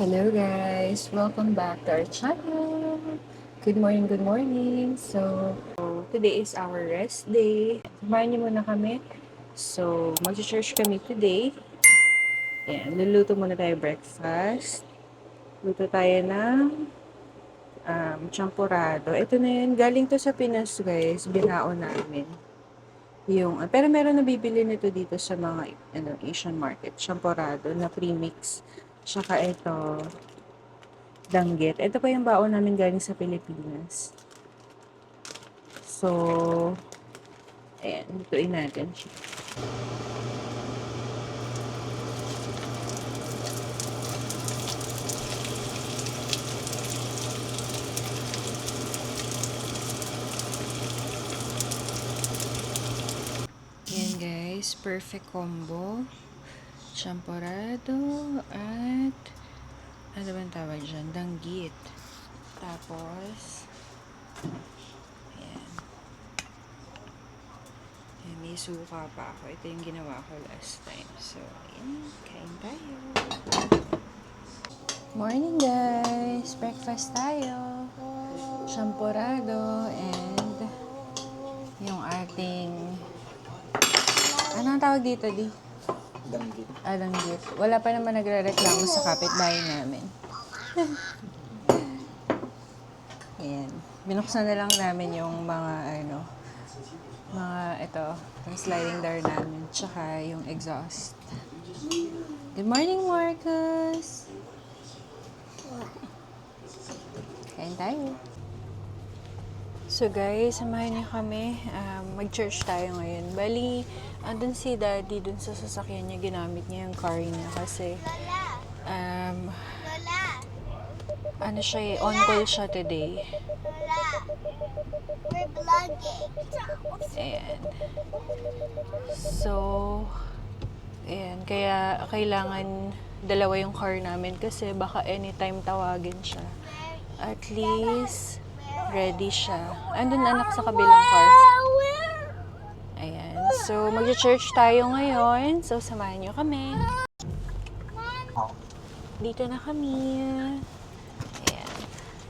Hello guys! Welcome back to our channel! Good morning, good morning! So, today is our rest day. Samahan niyo muna kami. So, mag-church kami today. Yan, luluto muna tayo breakfast. Luto tayo ng um, champurado. Ito na yun. Galing to sa Pinas guys. Binao namin. Yung, pero meron na bibili nito dito sa mga ano, Asian market. Champurado na premix. Tsaka ito, danggit. Ito pa yung baon namin galing sa Pilipinas. So, ayan, lutuin natin siya. Yan guys, perfect combo. Champorado at ano ba tawag dyan? Danggit. Tapos, ayan. Ayan, may suka pa ako. Ito yung ginawa ko last time. So, ayan, kain tayo. Morning guys! Breakfast tayo. Champorado and yung ating ano ang tawag dito, di? Danggit. Alanggit. Wala pa naman nagre-reklamo sa kapitbahay namin. Ayan. Binuksan na lang namin yung mga, ano, mga, ito, yung sliding door namin, tsaka yung exhaust. Good morning, Marcus! Kain tayo. So guys, samahan niyo kami. Um, mag-church tayo ngayon. Bali, andun si daddy dun sa sasakyan niya. Ginamit niya yung car niya kasi um, ano siya eh, on call siya today. Ayan. So, ayan. Kaya kailangan dalawa yung car namin kasi baka anytime tawagin siya. At least, ready siya. Andun anak sa kabilang car. So, mag-church tayo ngayon. So, samahan niyo kami. Dito na kami. Ayan.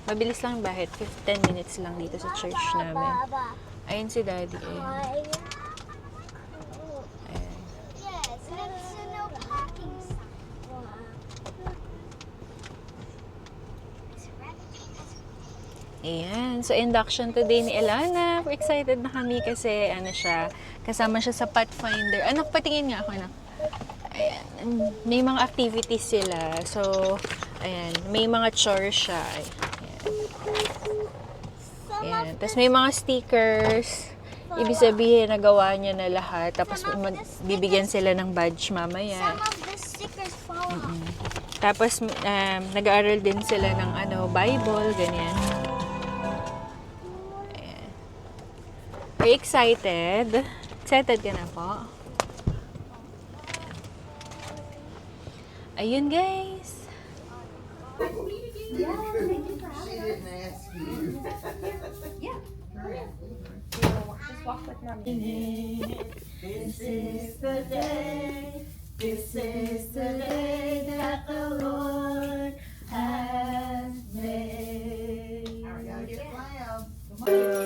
Mabilis lang bahit. 15 minutes lang dito sa church namin. Ayun si daddy. Ayan. Ayan. Yes, it's a no parking sign. Ayan. So, induction today ni Elana. Excited na kami kasi ano siya, kasama siya sa Pathfinder. Anak, patingin nga ako, anak. Ayan. May mga activities sila. So, ayan. May mga chores siya. Ayan. Ayan. Tapos may mga stickers. Ibig sabihin, nagawa niya na lahat. Tapos bibigyan sila ng badge mamaya. Some of the stickers fall off. Tapos, um, nag-aaral din sila ng ano, Bible, ganyan. You excited? Excited ka na po? Ayun, guys. This is the day, this is the day that the Lord has made. All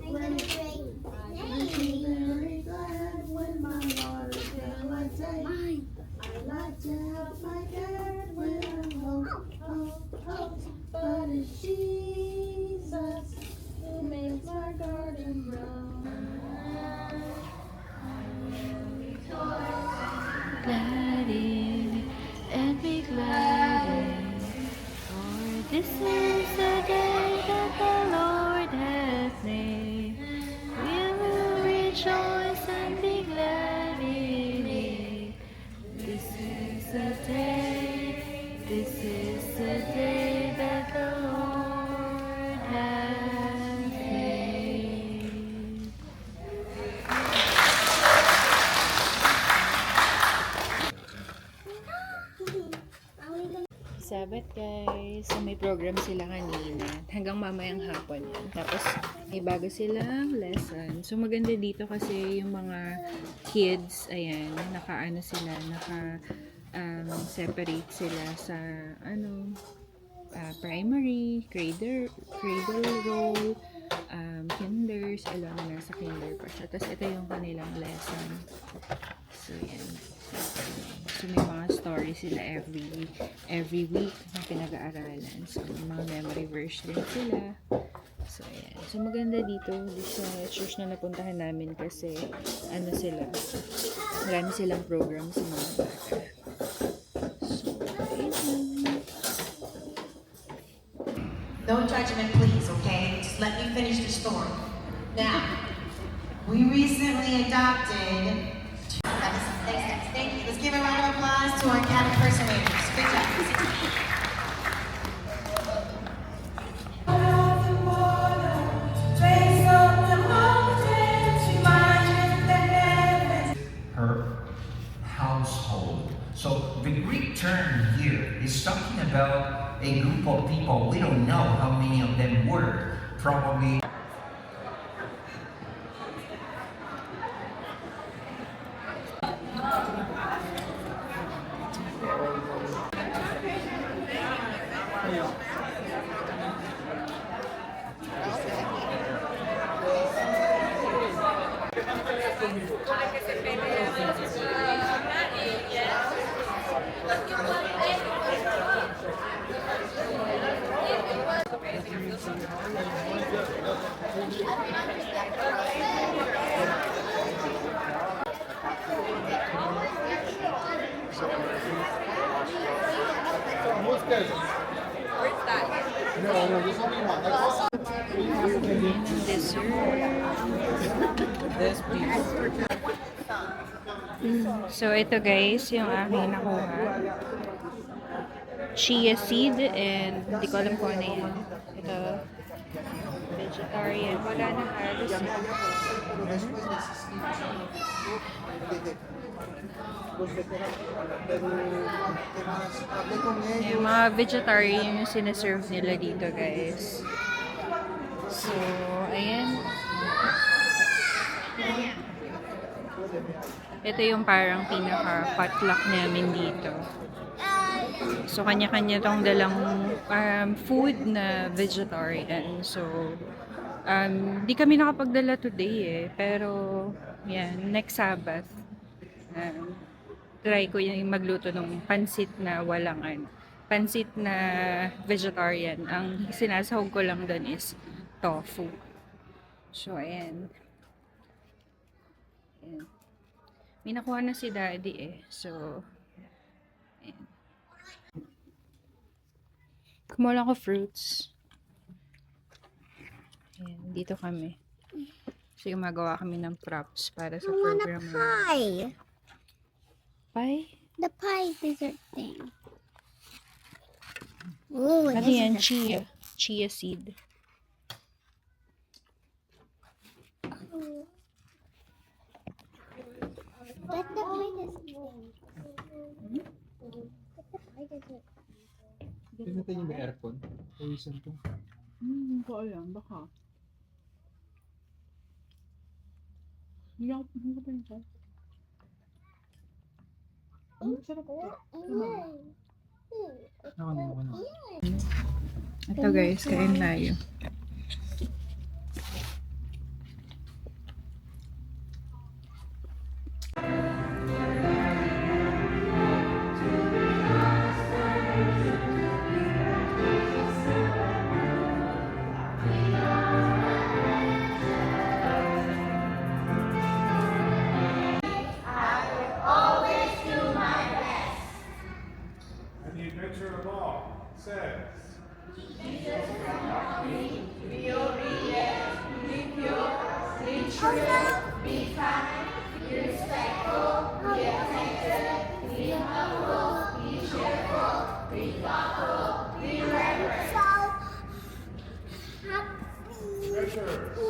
那个 rejoice and be glad in it. This is the day, this is the day that the Lord has made. Sabat guys. So may program sila kanina. Hanggang mamayang hapon yan. Tapos may bago silang lesson. So maganda dito kasi yung mga kids, ayan, naka ano sila, naka um, separate sila sa ano, ah, primary, cradle, cradle roll, um, kinders, alam mo nasa kinder pa siya. Tapos ito yung kanilang lesson. So, yan. So, may mga story sila every every week na pinag-aaralan. So, may mga memory verse din sila. So, ayan. So, maganda dito dito sa church na napuntahan namin kasi ano sila, marami silang program sa mga bata. So, ayan. No judgment, please, okay? Just let me finish the story. Now, we recently adopted. Thanks, thanks, thank you. Let's give a round of applause to our cat impersonators. Good job. Household. So the Greek term here is talking about a group of people. We don't know how many of them were. Probably So, ito guys, yung aking nakuha. Chia seed and hindi ko alam kung ano yan. Ito, vegetarian. Wala na halos. Yung mga vegetarian yung sinaserve nila dito guys. So, ayan. Ito yung parang pinaka potluck namin dito. So, kanya-kanya tong dalang um, food na vegetarian. So, um, di kami nakapagdala today eh. Pero, yan, next Sabbath, um, try ko yung magluto ng pansit na walang ano. Pansit na vegetarian. Ang sinasahog ko lang doon is tofu. So, ayan. Ayan. May nakuha na si daddy eh. So, ayan. Kumuha ko fruits. Ayan, dito kami. Kasi gumagawa kami ng props para sa program namin. Pie. Pie? The pie dessert thing. Ooh, Ano yan? Chia. Chia seed. Get the pie dessert thing. Get the pie dessert. Tignan natin yung may aircon. Pawisan to. Hmm, hindi ko alam. Baka. Hindi ako, hindi ko try. Ang sarap ito. Ako na, ako na. Ito guys, kain tayo. Adventure,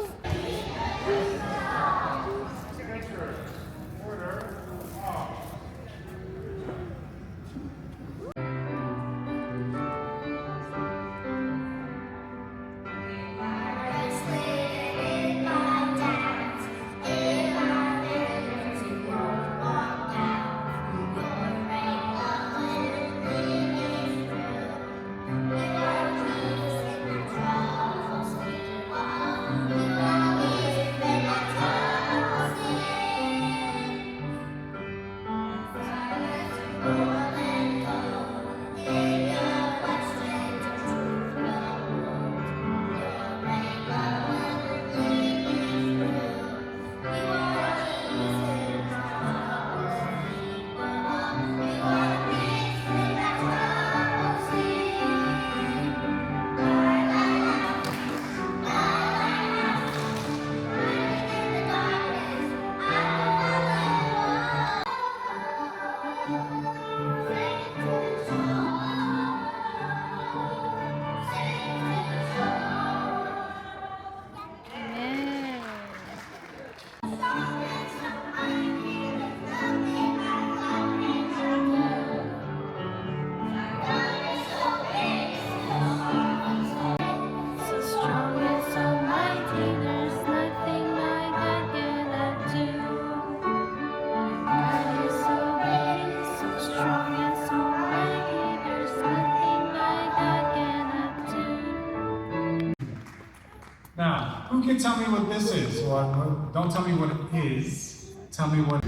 can tell me what this is? Well, don't tell me what it is. Tell me what.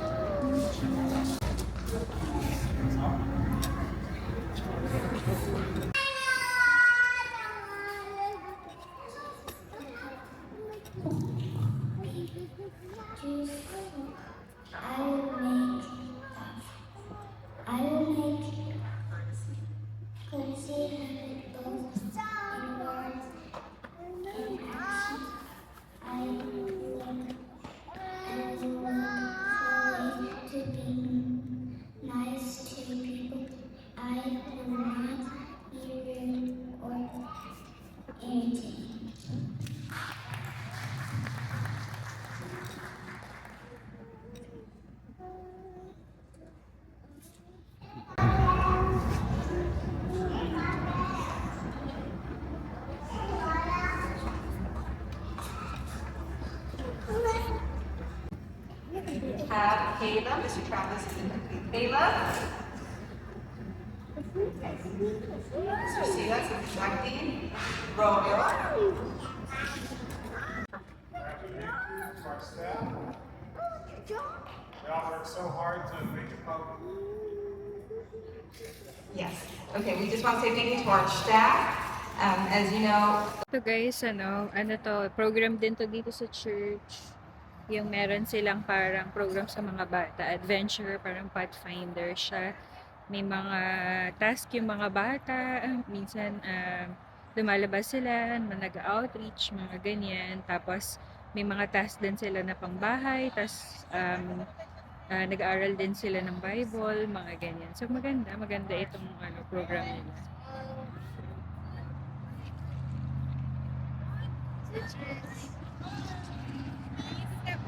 I have Mr. Travis is in Kayla. Mr. Silas is Jacqueline. Romeo. Our staff. They all work so hard to make it public. Yes. Okay, we just want to say thank you to our staff. Um, as you know, Ito guys, ano, ano to, program din to dito sa church. Yung meron silang parang program sa mga bata, adventure, parang pathfinder siya. May mga task yung mga bata, minsan um, lumalabas sila, nag-outreach, mga ganyan. Tapos may mga task din sila na pangbahay, tapos um, ah, nag-aaral din sila ng Bible, mga ganyan. So maganda, maganda itong ano, program nila.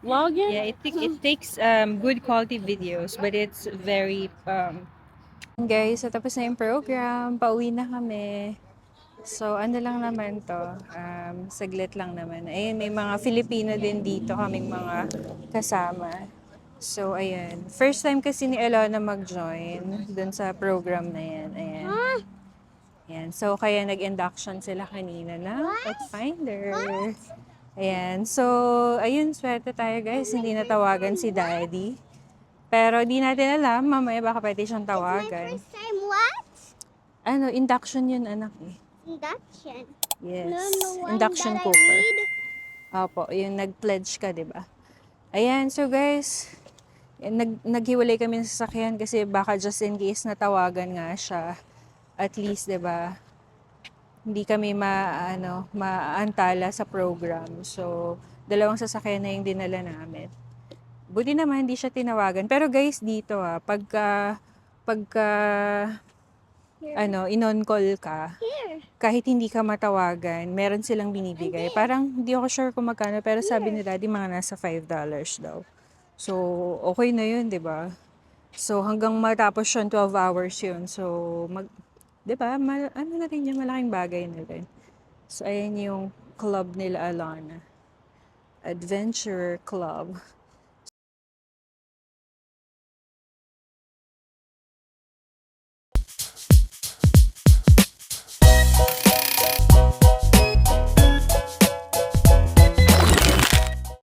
Vlogging? Yeah, it, it takes um, good quality videos, but it's very um Guys, so tapos na yung program, pauwi na kami. So, ano lang naman to, um, saglit lang naman. Ayun, may mga Filipino din dito kaming mga kasama. So, ayan. First time kasi ni Elona mag-join dun sa program na yan. Ayan. Ayan. So, kaya nag-induction sila kanina na Pathfinder. Ayan. So, ayun, swerte tayo guys. Hindi natawagan si Daddy. Pero di natin alam, mamaya baka pwede siyang tawagan. First time what? Ano, induction yun anak eh. Induction. Yes. No, no Induction cooker. Opo, yung nag-pledge ka, di ba? Ayan, so guys, nag naghiwalay kami ng sasakyan kasi baka just in case natawagan nga siya. At least, di ba, hindi kami ma, ano, maantala sa program. So, dalawang sasakyan na yung dinala namin. Buti naman hindi siya tinawagan. Pero guys, dito ah, pagka, pagka, ano, in-on-call ka, kahit hindi ka matawagan, meron silang binibigay. Parang hindi ako sure kung magkano, pero sabi ni daddy mga nasa $5 daw. So, okay na yun, di ba? So, hanggang matapos yun, 12 hours yun. So, mag, di ba? Ma- ano na rin yun, malaking bagay na rin. So, ayan yung club nila Alana. Adventure Club.